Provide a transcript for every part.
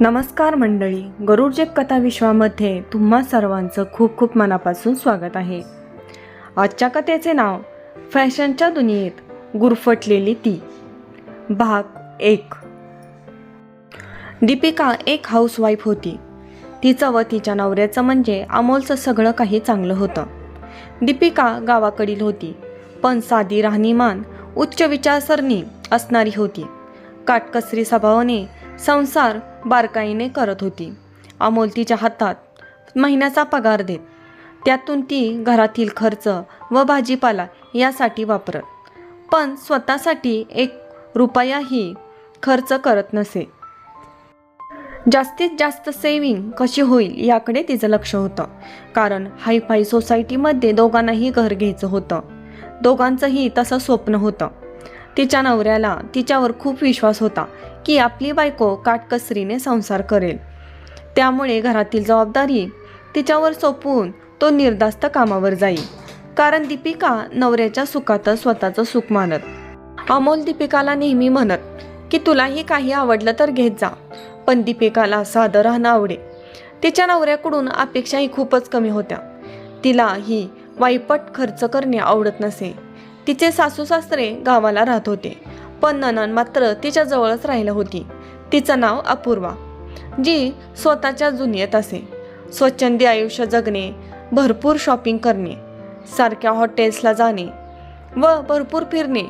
नमस्कार मंडळी गरुडजेक कथा विश्वामध्ये तुम्हा सर्वांचं खूप खूप मनापासून स्वागत आहे. आजच्या कथेचे नाव फॅशनच्या दुनियेत गुरफटलेली ती. भाग एक. दीपिका एक हाऊसवाईफ होती. तिचं व तिच्या नवऱ्याचं म्हणजे अमोलचं सगळं काही चांगलं होतं. दीपिका गावाकडील होती पण साधी राहणीमान उच्च विचारसरणी असणारी होती. काटकसरी स्वभावाने संसार बारकाईने करत होती. अमोल तिच्या हातात महिन्याचा पगार देत त्यातून ती घरातील खर्च व भाजीपाला यासाठी वापरत. पण स्वतःसाठी एक रुपयाही खर्च करत नसे. जास्तीत जास्त सेविंग कशी होईल याकडे तिचं लक्ष होतं. कारण हायफाय सोसायटीमध्ये दोघांनाही घर घ्यायचं होतं. दोघांचंही तसं स्वप्न होतं. तिच्या नवऱ्याला तिच्यावर खूप विश्वास होता की आपली बायको काटकसरीने संसार करेल. त्यामुळे घरातील जबाबदारी तिच्यावर सोपवून तो निर्धास्त कामावर जाईल. कारण दीपिका नवऱ्याच्या सुखातच स्वतःचं सुख मानत. अमोल दीपिकाला नेहमी म्हणत की तुलाही काही आवडलं तर घेत जा. पण दीपिकाला साधं राहणं आवडे तिच्या नवऱ्याकडून अपेक्षाही खूपच कमी होत्या. तिला ही वाईपट खर्च करणे आवडत नसे. तिचे सासू सासरे गावाला राहत होते. पण ननन मात्र तिच्याजवळच राहिलं होती. तिचं नाव अपूर्वा जी स्वतःच्या जुनियत असे. स्वच्छंदी आयुष्य जगणे भरपूर शॉपिंग करणे सारख्या हॉटेल्सला जाणे व भरपूर फिरणे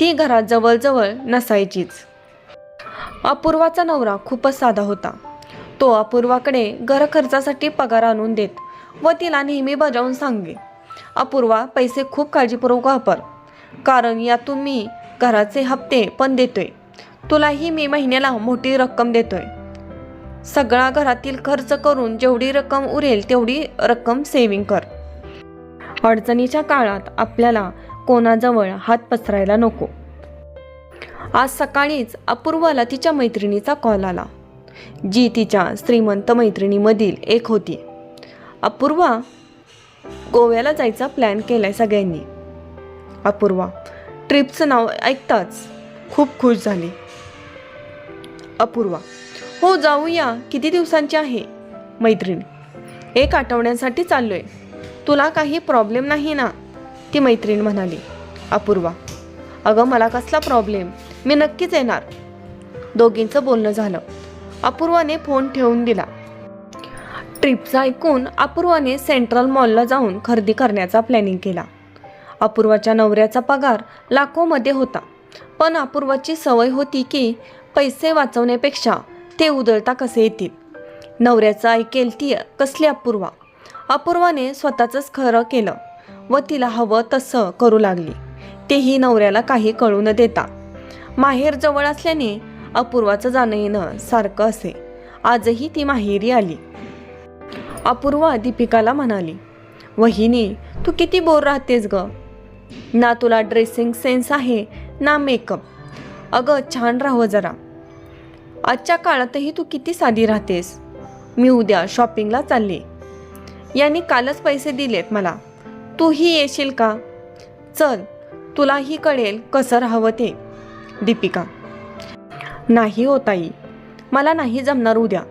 ती घरात जवळजवळ नसायचीच. अपूर्वाचा नवरा खूपच साधा होता. तो अपूर्वाकडे घरखर्चासाठी पगार आणून देत व तिला नेहमी बजावून सांगे अपूर्वा पैसे खूप काळजीपूर्वक वापर. कारण यातून मी घराचे हप्ते पण देतोय. तुलाही मी महिन्याला मोठी रक्कम देतोय. सगळा घरातील खर्च करून जेवढी रक्कम उरेल तेवढी रक्कम सेविंग कर. अडचणीच्या काळात आपल्याला कोणाजवळ हात पसरायला नको. आज सकाळीच अपूर्वाला तिच्या मैत्रिणीचा कॉल आला. जी तिच्या श्रीमंत मैत्रिणीमधील एक होती. अपूर्वा गोव्याला जायचा प्लॅन केला आहे सगळ्यांनी. अपूर्वा ट्रिपचं नाव ऐकताच खूप खुश झाली. अपूर्वा हो जाऊया किती दिवसांची आहे? मैत्रीण एक आठवण्यासाठी चाललो आहे तुला काही प्रॉब्लेम नाही ना? ती मैत्रीण म्हणाली. अपूर्वा अगं मला कसला प्रॉब्लेम मी नक्कीच येणार. दोघींचं बोलणं झालं. अपूर्वाने फोन ठेवून दिला. ट्रिपचं ऐकून अपूर्वाने सेंट्रल मॉलला जाऊन खरेदी करण्याचा प्लॅनिंग केला. अपूर्वाच्या नवऱ्याचा पगार लाखोमध्ये होता पण अपूर्वाची सवय होती की पैसे वाचवण्यापेक्षा ते उधळता कसे येतील? नवऱ्याचं ऐकेल ती कसली अपूर्वा? अपूर्वाने स्वतःचंच खरं केलं व तिला हवं तसं करू लागली. तेही नवऱ्याला काही कळू न देता. माहेर जवळ असल्याने अपूर्वाचं जाणं येणं सारखं असे. आजही ती माहेरी आली. अपूर्वा दीपिकाला म्हणाली वहिनी तू किती बोर राहतेस ग? ना तुला ड्रेसिंग सेन्स आहे ना मेकअप. अगं छान राहावं जरा. आजच्या काळातही तू किती साधी राहतेस. मी उद्या शॉपिंगला चालले. यांनी कालच पैसे दिलेत मला. तूही येशील का? चल तुलाही कळेल कसं राहावं ते. दीपिका नाही होताई मला नाही जमणार उद्या.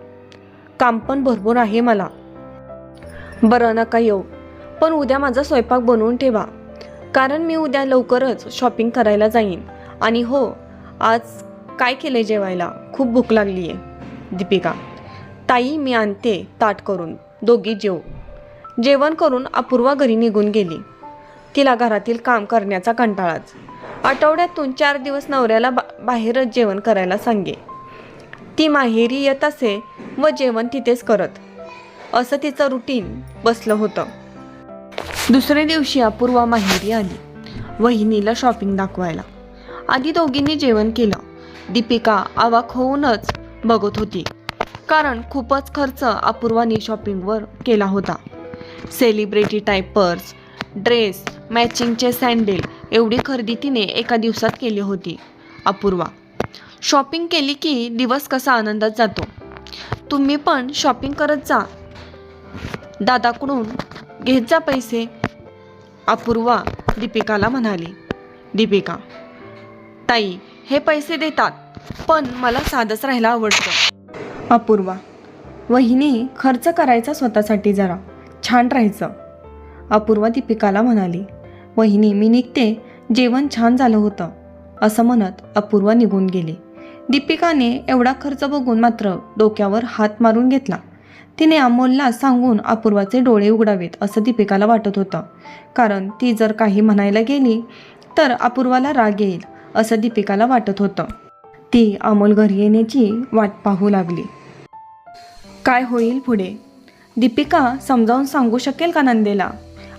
काम पण भरपूर आहे मला. बरं नका येऊ. पण उद्या माझा स्वयंपाक बनवून ठेवा. कारण मी उद्या लवकरच शॉपिंग करायला जाईन. आणि हो आज काय केले जेवायला? खूप भूक लागली आहे दीपिका ताई मी आणते ताट करून. दोघी जेव जेवण करून अपूर्वा घरी निघून गेली. तिला घरातील काम करण्याचा कंटाळाच. आठवड्यातून चार दिवस नवऱ्याला बा बाहेरच जेवण करायला सांगे. ती माहेरी येत असे व जेवण तिथेच करत. असं तिचं रुटीन बसलं होतं. दुसऱ्या दिवशी अपूर्वा माहेरी आली वहिनीला शॉपिंग दाखवायला. आधी दोघींनी जेवण केलं. दीपिका आवाक होऊनच बघत होती. कारण खूपच खर्च अपूर्वाने शॉपिंगवर केला होता. सेलिब्रिटी टाईप पर्स ड्रेस मॅचिंगचे सँडेल एवढी खरेदी तिने एका दिवसात केली होती. अपूर्वा शॉपिंग केली की दिवस कसा आनंदात जातो? तुम्ही पण शॉपिंग करत जा. दादाकडून घेत जा पैसे. अपूर्वा दीपिकाला म्हणाली दीपिका ताई हे पैसे देतात पण मला साधंच राहायला आवडतं. अपूर्वा वहिनी खर्च करायचा स्वतःसाठी जरा. छान राहायचं. अपूर्वा दीपिकाला म्हणाली वहिनी मी निघते. जेवण छान झालं होतं. असं म्हणत अपूर्वा निघून गेली. दीपिकाने एवढा खर्च बघून मात्र डोक्यावर हात मारून घेतला. तिने अमोलला सांगून अपूर्वाचे डोळे उघडावेत असं दीपिकाला वाटत होतं. कारण ती जर काही म्हणायला गेली तर अपूर्वाला राग येईल असं दीपिकाला वाटत होतं. ती अमोल घरी येण्याची वाट पाहू लागली. काय होईल पुढे? दीपिका समजावून सांगू शकेल का नंदेला?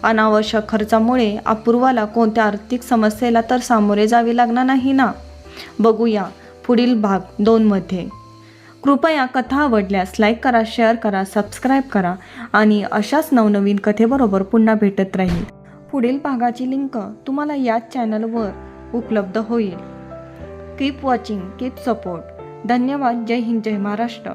अनावश्यक खर्चामुळे अपूर्वाला कोणत्या आर्थिक समस्येला तर सामोरे जावे लागणार नाही ना? बघूया पुढील भाग दोनमध्ये. कृपया कथा आवडल्यास लाईक करा शेअर करा सबस्क्राईब करा आणि अशाच नवनवीन कथेबरोबर पुन्हा भेटत राहील. पुढील भागाची लिंक तुम्हाला याच चॅनलवर उपलब्ध होईल. कीप वॉचिंग कीप सपोर्ट धन्यवाद. जय हिंद जय महाराष्ट्र.